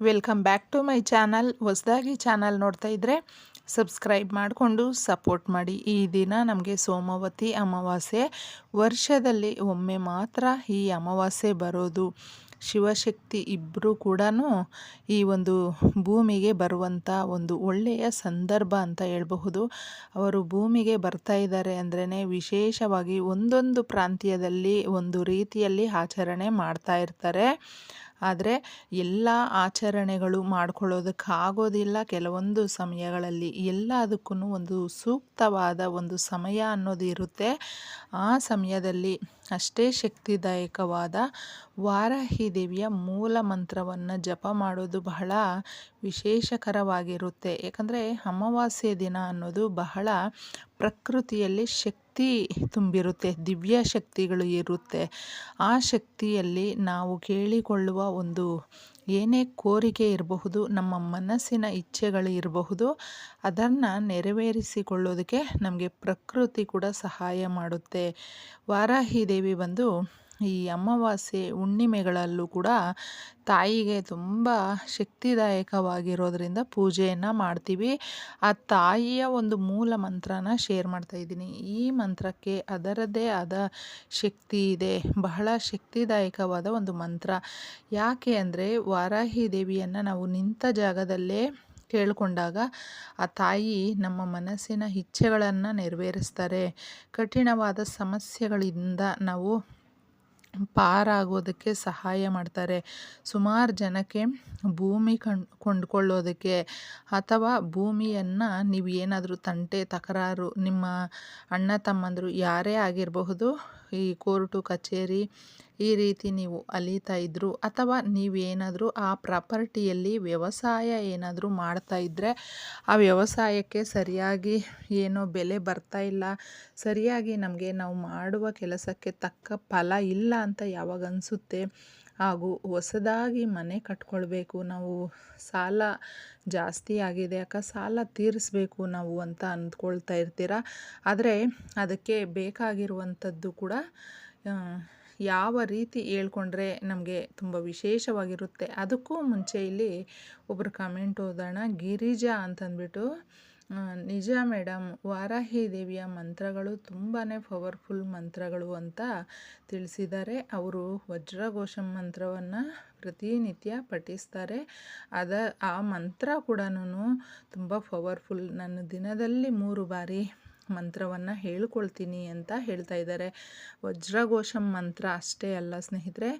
Welcome back to my channel ಹೊಸದಾಗಿ channel ನೋಡ್ತಾ ಇದ್ದರೆ ಸಬ್ಸ್ಕ್ರೈಬ್ ಮಾಡಿಕೊಂಡು ಸಪೋರ್ಟ್ ಮಾಡಿ. ಈ ದಿನ ನಮಗೆ ಸೋಮವತಿ ಅಮಾವಾಸ್ಯೆ. ವರ್ಷದಲ್ಲಿ ಒಮ್ಮೆ ಮಾತ್ರ ಈ ಅಮಾವಾಸ್ಯೆ ಬರೋದು. ಶಿವಶಕ್ತಿ ಇಬ್ಬರೂ ಕೂಡ ಈ ಒಂದು ಭೂಮಿಗೆ ಬರುವಂಥ ಒಂದು ಒಳ್ಳೆಯ ಸಂದರ್ಭ ಅಂತ ಹೇಳಬಹುದು. ಅವರು ಭೂಮಿಗೆ ಬರ್ತಾ ಇದ್ದಾರೆ ಅಂದ್ರೇ ವಿಶೇಷವಾಗಿ ಒಂದೊಂದು ಪ್ರಾಂತ್ಯದಲ್ಲಿ ಒಂದು ರೀತಿಯಲ್ಲಿ ಆಚರಣೆ ಮಾಡ್ತಾ ಇರ್ತಾರೆ. ಆದರೆ ಎಲ್ಲ ಆಚರಣೆಗಳು ಮಾಡ್ಕೊಳ್ಳೋದಕ್ಕಾಗೋದಿಲ್ಲ. ಕೆಲವೊಂದು ಸಮಯಗಳಲ್ಲಿ ಎಲ್ಲದಕ್ಕೂ ಒಂದು ಸೂಕ್ತವಾದ ಒಂದು ಸಮಯ ಅನ್ನೋದು ಇರುತ್ತೆ. ಆ ಸಮಯದಲ್ಲಿ ಅಷ್ಟೇ ಶಕ್ತಿದಾಯಕವಾದ ವಾರಾಹಿ ದೇವಿಯ ಮೂಲ ಮಂತ್ರವನ್ನು ಜಪ ಮಾಡೋದು ಬಹಳ ವಿಶೇಷಕರವಾಗಿರುತ್ತೆ. ಯಾಕಂದರೆ ಅಮಾವಾಸ್ಯೆ ದಿನ ಅನ್ನೋದು ಬಹಳ ಪ್ರಕೃತಿಯಲ್ಲಿ ಶಕ್ತಿ ತುಂಬಿರುತ್ತೆ, ದಿವ್ಯ ಶಕ್ತಿಗಳು ಇರುತ್ತೆ. ಆ ಶಕ್ತಿಯಲ್ಲಿ ನಾವು ಕೇಳಿಕೊಳ್ಳುವ ಒಂದು ಏನೇ ಕೋರಿಕೆ ಇರಬಹುದು, ನಮ್ಮ ಮನಸ್ಸಿನ ಇಚ್ಛೆಗಳು ಇರಬಹುದು, ಅದನ್ನು ನೆರವೇರಿಸಿಕೊಳ್ಳೋದಕ್ಕೆ ನಮಗೆ ಪ್ರಕೃತಿ ಕೂಡ ಸಹಾಯ ಮಾಡುತ್ತೆ. ವಾರಾಹಿ ದೇವಿ ಬಂದು ಈ ಅಮಾವಾಸ್ಯೆ ಹುಣ್ಣಿಮೆಗಳಲ್ಲೂ ಕೂಡ ತಾಯಿಗೆ ತುಂಬ ಶಕ್ತಿದಾಯಕವಾಗಿರೋದ್ರಿಂದ ಪೂಜೆಯನ್ನು ಮಾಡ್ತೀವಿ. ಆ ತಾಯಿಯ ಒಂದು ಮೂಲ ಮಂತ್ರನ ಶೇರ್ ಮಾಡ್ತಾ ಇದ್ದೀನಿ. ಈ ಮಂತ್ರಕ್ಕೆ ಅದರದ್ದೇ ಆದ ಶಕ್ತಿ ಇದೆ. ಬಹಳ ಶಕ್ತಿದಾಯಕವಾದ ಒಂದು ಮಂತ್ರ. ಯಾಕೆ ಅಂದರೆ ವಾರಾಹಿ ದೇವಿಯನ್ನು ನಾವು ನಿಂತ ಜಾಗದಲ್ಲೇ ಕೇಳಿಕೊಂಡಾಗ ಆ ತಾಯಿ ನಮ್ಮ ಮನಸ್ಸಿನ ಇಚ್ಛೆಗಳನ್ನು ನೆರವೇರಿಸ್ತಾರೆ. ಕಠಿಣವಾದ ಸಮಸ್ಯೆಗಳಿಂದ ನಾವು ಪಾರಾಗೋದಕ್ಕೆ ಸಹಾಯ ಮಾಡ್ತಾರೆ. ಸುಮಾರು ಜನಕ್ಕೆ ಭೂಮಿ ಕಣ್ ಕೊಂಡ್ಕೊಳ್ಳೋದಕ್ಕೆ ಅಥವಾ ಭೂಮಿಯನ್ನು ನೀವು ಏನಾದರೂ ತಂಟೆ, ತಕರಾರು ನಿಮ್ಮ ಅಣ್ಣ, ತಮ್ಮಂದರು ಯಾರೇ ಆಗಿರಬಹುದು ಈ ಕೋರ್ಟು, ಕಚೇರಿ ಈ ರೀತಿ ನೀವು ಅಲೀತಾ ಇದ್ದರು ಅಥವಾ ನೀವೇನಾದರೂ ಆ ಪ್ರಾಪರ್ಟಿಯಲ್ಲಿ ವ್ಯವಸಾಯ ಏನಾದರೂ ಮಾಡ್ತಾ ಇದ್ದರೆ ಆ ವ್ಯವಸಾಯಕ್ಕೆ ಸರಿಯಾಗಿ ಏನೋ ಬೆಲೆ ಬರ್ತಾ ಇಲ್ಲ, ಸರಿಯಾಗಿ ನಮಗೆ ನಾವು ಮಾಡುವ ಕೆಲಸಕ್ಕೆ ತಕ್ಕ ಫಲ ಇಲ್ಲ ಅಂತ ಯಾವಾಗ ಅನಿಸುತ್ತೆ? ಹಾಗೂ ಹೊಸದಾಗಿ ಮನೆ ಕಟ್ಕೊಳ್ಬೇಕು, ನಾವು ಸಾಲ ಜಾಸ್ತಿ ಆಗಿದೆ ಯಾಕ ಸಾಲ ತೀರಿಸ್ಬೇಕು ನಾವು ಅಂತ ಅಂದ್ಕೊಳ್ತಾ ಇರ್ತೀರ? ಆದರೆ ಅದಕ್ಕೆ ಬೇಕಾಗಿರುವಂಥದ್ದು ಕೂಡ ಯಾವ ರೀತಿ ಹೇಳ್ಕೊಂಡ್ರೆ ನಮಗೆ ತುಂಬ ವಿಶೇಷವಾಗಿರುತ್ತೆ? ಅದಕ್ಕೂ ಮುಂಚೆ ಇಲ್ಲಿ ಒಬ್ಬರು ಕಮೆಂಟ್ ಓದೋಣ. ಗಿರಿಜಾ ಅಂತಂದ್ಬಿಟ್ಟು ನಿಜ ಮೇಡಮ್ ವಾರಾಹಿ ದೇವಿಯ ಮಂತ್ರಗಳು ತುಂಬಾ ಪವರ್ಫುಲ್ ಮಂತ್ರಗಳು ಅಂತ ತಿಳಿಸಿದ್ದಾರೆ. ಅವರು ವಜ್ರಘೋಷಂ ಮಂತ್ರವನ್ನು ಪ್ರತಿನಿತ್ಯ ಪಠಿಸ್ತಾರೆ. ಅದ, ಆ ಮಂತ್ರ ಕೂಡ ತುಂಬ ಪವರ್ಫುಲ್ ನಾನು ದಿನದಲ್ಲಿ ಮೂರು ಬಾರಿ ಮಂತ್ರವನ್ನು ಹೇಳ್ಕೊಳ್ತೀನಿ ಅಂತ ಹೇಳ್ತಾ ಇದ್ದಾರೆ. ವಜ್ರಘೋಷಂ ಮಂತ್ರ ಅಷ್ಟೇ ಅಲ್ಲ ಸ್ನೇಹಿತರೆ,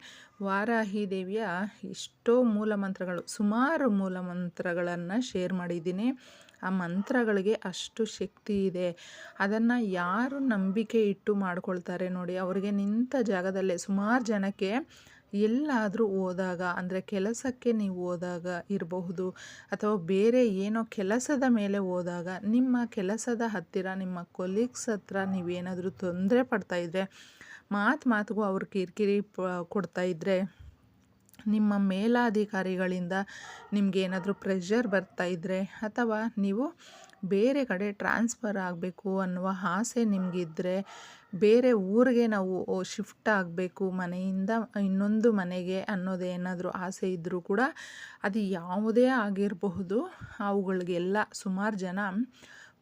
ವಾರಾಹಿ ದೇವಿಯ ಎಷ್ಟೋ ಮೂಲ ಮಂತ್ರಗಳು, ಸುಮಾರು ಮೂಲ ಮಂತ್ರಗಳನ್ನು ಶೇರ್ ಮಾಡಿದ್ದೀನಿ. ಆ ಮಂತ್ರಗಳಿಗೆ ಅಷ್ಟು ಶಕ್ತಿ ಇದೆ. ಅದನ್ನು ಯಾರು ನಂಬಿಕೆ ಇಟ್ಟು ಮಾಡ್ಕೊಳ್ತಾರೆ ನೋಡಿ, ಅವರಿಗೆ ನಿಂತ ಜಾಗದಲ್ಲೇ ಸುಮಾರು ಜನಕ್ಕೆ ಎಲ್ಲಾದರೂ ಹೋದಾಗ, ಅಂದರೆ ಕೆಲಸಕ್ಕೆ ನೀವು ಹೋದಾಗ ಇರಬಹುದು, ಅಥವಾ ಬೇರೆ ಏನೋ ಕೆಲಸದ ಮೇಲೆ ಹೋದಾಗ ನಿಮ್ಮ ಕೆಲಸದ ಹತ್ತಿರ, ನಿಮ್ಮ ಕೊಲೀಗ್ಸ್ ಹತ್ರ ನೀವೇನಾದರೂ ತೊಂದರೆ ಪಡ್ತಾಯಿದ್ರೆ ಮಾತು ಮಾತಿಗೂ ಅವ್ರು ಕಿರಿಕಿರಿ ಪ ಕೊಡ್ತಾಯಿದ್ರೆ ನಿಮ್ಮ ಮೇಲಾಧಿಕಾರಿಗಳಿಂದ ನಿಮಗೇನಾದರೂ ಪ್ರೆಷರ್ ಬರ್ತಾಯಿದ್ರೆ ಅಥವಾ ನೀವು ಬೇರೆ ಕಡೆ ಟ್ರಾನ್ಸ್ಫರ್ ಆಗಬೇಕು ಅನ್ನುವ ಆಸೆ ನಿಮಗಿದ್ರೆ ಬೇರೆ ಊರಿಗೆ ನಾವು ಶಿಫ್ಟ್ ಆಗಬೇಕು, ಮನೆಯಿಂದ ಇನ್ನೊಂದು ಮನೆಗೆ ಅನ್ನೋದೇನಾದರೂ ಆಸೆ ಇದ್ದರೂ ಕೂಡ ಅದು ಯಾವುದೇ ಆಗಿರಬಹುದು. ಅವುಗಳಿಗೆಲ್ಲ ಸುಮಾರು ಜನ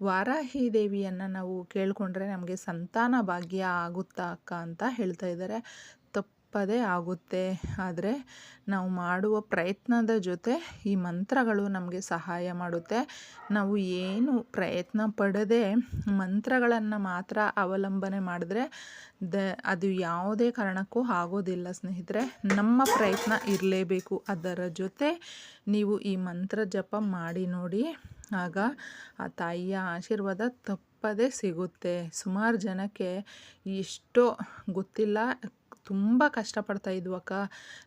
ವಾರಾಹಿ ದೇವಿಯನ್ನು ನಾವು ಕೇಳಿಕೊಂಡ್ರೆ ನಮಗೆ ಸಂತಾನ ಭಾಗ್ಯ ಆಗುತ್ತಾ ಅಕ್ಕ ಅಂತ ಹೇಳ್ತಾ ಇದ್ದಾರೆ. ತಪ್ಪದೇ ಆಗುತ್ತೆ. ಆದರೆ ನಾವು ಮಾಡುವ ಪ್ರಯತ್ನದ ಜೊತೆ ಈ ಮಂತ್ರಗಳು ನಮಗೆ ಸಹಾಯ ಮಾಡುತ್ತೆ. ನಾವು ಏನು ಪ್ರಯತ್ನ ಪಡದೆ ಮಂತ್ರಗಳನ್ನು ಮಾತ್ರ ಅವಲಂಬನೆ ಮಾಡಿದ್ರೆ ದ, ಅದು ಯಾವುದೇ ಕಾರಣಕ್ಕೂ ಆಗೋದಿಲ್ಲ ಸ್ನೇಹಿತರೆ. ನಮ್ಮ ಪ್ರಯತ್ನ ಇರಲೇಬೇಕು. ಅದರ ಜೊತೆ ನೀವು ಈ ಮಂತ್ರ ಜಪ ಮಾಡಿ ನೋಡಿ. ಆಗ ಆ ತಾಯಿಯ ಆಶೀರ್ವಾದ ತಪ್ಪದೇ ಸಿಗುತ್ತೆ. ಸುಮಾರು ಜನಕ್ಕೆ ಎಷ್ಟೋ ಗೊತ್ತಿಲ್ಲ ತುಂಬ ಕಷ್ಟಪಡ್ತಾ ಇದ್ವಕ್ಕ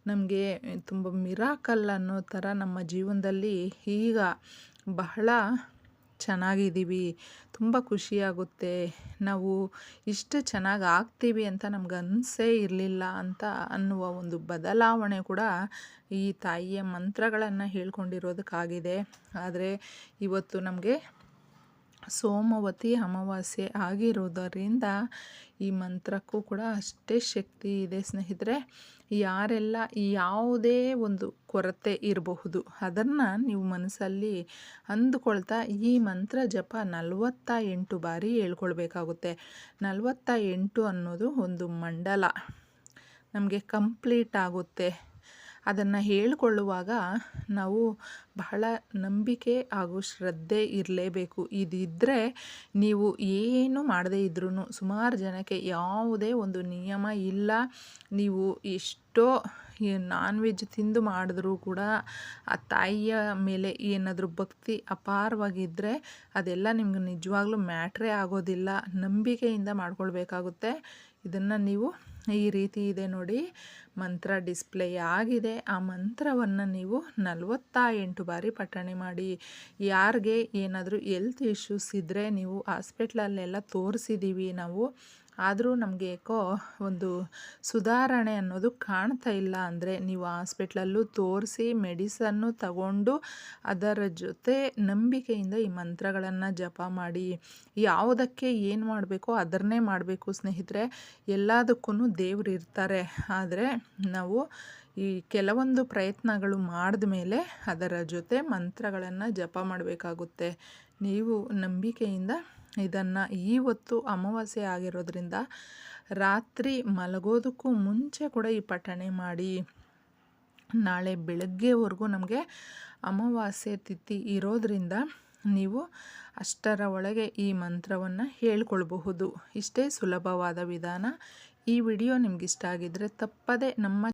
ನಮಗೆ ತುಂಬ ಮಿರಾಕಲ್ ಅನ್ನೋ ಥರ ನಮ್ಮ ಜೀವನದಲ್ಲಿ ಈಗ ಬಹಳ ಚೆನ್ನಾಗಿದ್ದೀವಿ. ತುಂಬ ಖುಷಿಯಾಗುತ್ತೆ. ನಾವು ಇಷ್ಟು ಚೆನ್ನಾಗಿ ಆಗ್ತೀವಿ ಅಂತ ನಮ್ಗೆ ಅನಿಸೇ ಇರಲಿಲ್ಲ ಅಂತ ಅನ್ನುವ ಒಂದು ಬದಲಾವಣೆ ಕೂಡ ಈ ತಾಯಿಯ ಮಂತ್ರಗಳನ್ನು ಹೇಳ್ಕೊಂಡಿರೋದಕ್ಕಾಗಿದೆ. ಆದರೆ ಇವತ್ತು ನಮಗೆ ಸೋಮವತಿ ಅಮಾವಾಸ್ಯೆ ಆಗಿರೋದರಿಂದ ಈ ಮಂತ್ರಕ್ಕೂ ಕೂಡ ಅಷ್ಟೇ ಶಕ್ತಿ ಇದೆ ಸ್ನೇಹಿತರೆ. ಯಾರೆಲ್ಲ ಯಾವುದೇ ಒಂದು ಕೊರತೆ ಇರಬಹುದು, ಅದನ್ನು ನೀವು ಮನಸ್ಸಲ್ಲಿ ಅಂದುಕೊಳ್ತಾ ಈ ಮಂತ್ರ ಜಪ ನಲವತ್ತ ಎಂಟು ಬಾರಿ ಹೇಳ್ಕೊಳ್ಬೇಕಾಗುತ್ತೆ. ನಲವತ್ತ ಎಂಟು ಅನ್ನೋದು ಒಂದು ಮಂಡಲ. ನಮಗೆ ಕಂಪ್ಲೀಟ್ ಆಗುತ್ತೆ. ಅದನ್ನು ಹೇಳಿಕೊಳ್ಳುವಾಗ ನಾವು ಬಹಳ ನಂಬಿಕೆ ಹಾಗೂ ಶ್ರದ್ಧೆ ಇರಲೇಬೇಕು. ಇದಿದ್ದರೆ ನೀವು ಏನು ಮಾಡದೇ ಇದ್ರೂ ಸುಮಾರು ಜನಕ್ಕೆ ಯಾವುದೇ ಒಂದು ನಿಯಮ ಇಲ್ಲ. ನೀವು ಎಷ್ಟೋ ನಾನ್ ವೆಜ್ ತಿಂದು ಮಾಡಿದ್ರೂ ಕೂಡ ಆ ತಾಯಿಯ ಮೇಲೆ ಏನಾದರೂ ಭಕ್ತಿ ಅಪಾರವಾಗಿದ್ದರೆ ಅದೆಲ್ಲ ನಿಮ್ಗೆ ನಿಜವಾಗ್ಲೂ ಮ್ಯಾಟ್ರೇ ಆಗೋದಿಲ್ಲ. ನಂಬಿಕೆಯಿಂದ ಮಾಡ್ಕೊಳ್ಬೇಕಾಗುತ್ತೆ. ಇದನ್ನು ನೀವು ಈ ರೀತಿ ಇದೆ ನೋಡಿ. ಮಂತ್ರ ಡಿಸ್ಪ್ಲೇ ಆಗಿದೆ. ಆ ಮಂತ್ರವನ್ನು ನೀವು ನಲವತ್ತ ಎಂಟು ಬಾರಿ ಪಠಣೆ ಮಾಡಿ. ಯಾರಿಗೆ ಏನಾದರೂ ಎಲ್ತ್ ಇಶ್ಯೂಸ್ ಇದ್ದರೆ ನೀವು ಹಾಸ್ಪಿಟ್ಲಲ್ಲೆಲ್ಲ ತೋರಿಸಿದ್ದೀವಿ ನಾವು. ಆದರೂ ನಮಗೆ ಏಕೋ ಒಂದು ಸುಧಾರಣೆ ಅನ್ನೋದು ಕಾಣ್ತಾ ಇಲ್ಲ ಅಂದರೆ ನೀವು ಹಾಸ್ಪಿಟ್ಲಲ್ಲೂ ತೋರಿಸಿ ಮೆಡಿಸನ್ನು ತಗೊಂಡು ಅದರ ಜೊತೆ ನಂಬಿಕೆಯಿಂದ ಈ ಮಂತ್ರಗಳನ್ನು ಜಪ ಮಾಡಿ, ಯಾವುದಕ್ಕೆ ಏನು ಮಾಡಬೇಕೋ ಅದನ್ನೇ ಮಾಡಬೇಕು ಸ್ನೇಹಿತರೆ. ಎಲ್ಲದಕ್ಕೂ ದೇವರು ಇರ್ತಾರೆ. ಆದರೆ ನಾವು ಈ ಕೆಲವೊಂದು ಪ್ರಯತ್ನಗಳು ಮಾಡಿದ ಮೇಲೆ ಅದರ ಜೊತೆ ಮಂತ್ರಗಳನ್ನು ಜಪ ಮಾಡಬೇಕಾಗುತ್ತೆ. ನೀವು ನಂಬಿಕೆಯಿಂದ ಇದನ್ನು ಇವತ್ತು ಅಮಾವಾಸ್ಯೆ ಆಗಿರೋದ್ರಿಂದ ರಾತ್ರಿ ಮಲಗೋದಕ್ಕೂ ಮುಂಚೆ ಕೂಡ ಈ ಪಠಣೆ ಮಾಡಿ. ನಾಳೆ ಬೆಳಗ್ಗೆವರೆಗೂ ನಮಗೆ ಅಮಾವಾಸ್ಯೆ ತಿಥಿ ಇರೋದರಿಂದ ನೀವು ಅಷ್ಟರ ಒಳಗೆ ಈ ಮಂತ್ರವನ್ನು ಹೇಳ್ಕೊಳ್ಬಹುದು. ಇಷ್ಟೇ ಸುಲಭವಾದ ವಿಧಾನ. ಈ ವಿಡಿಯೋ ನಿಮಗಿಷ್ಟ ಆಗಿದ್ದರೆ ತಪ್ಪದೆ ನಮ್ಮ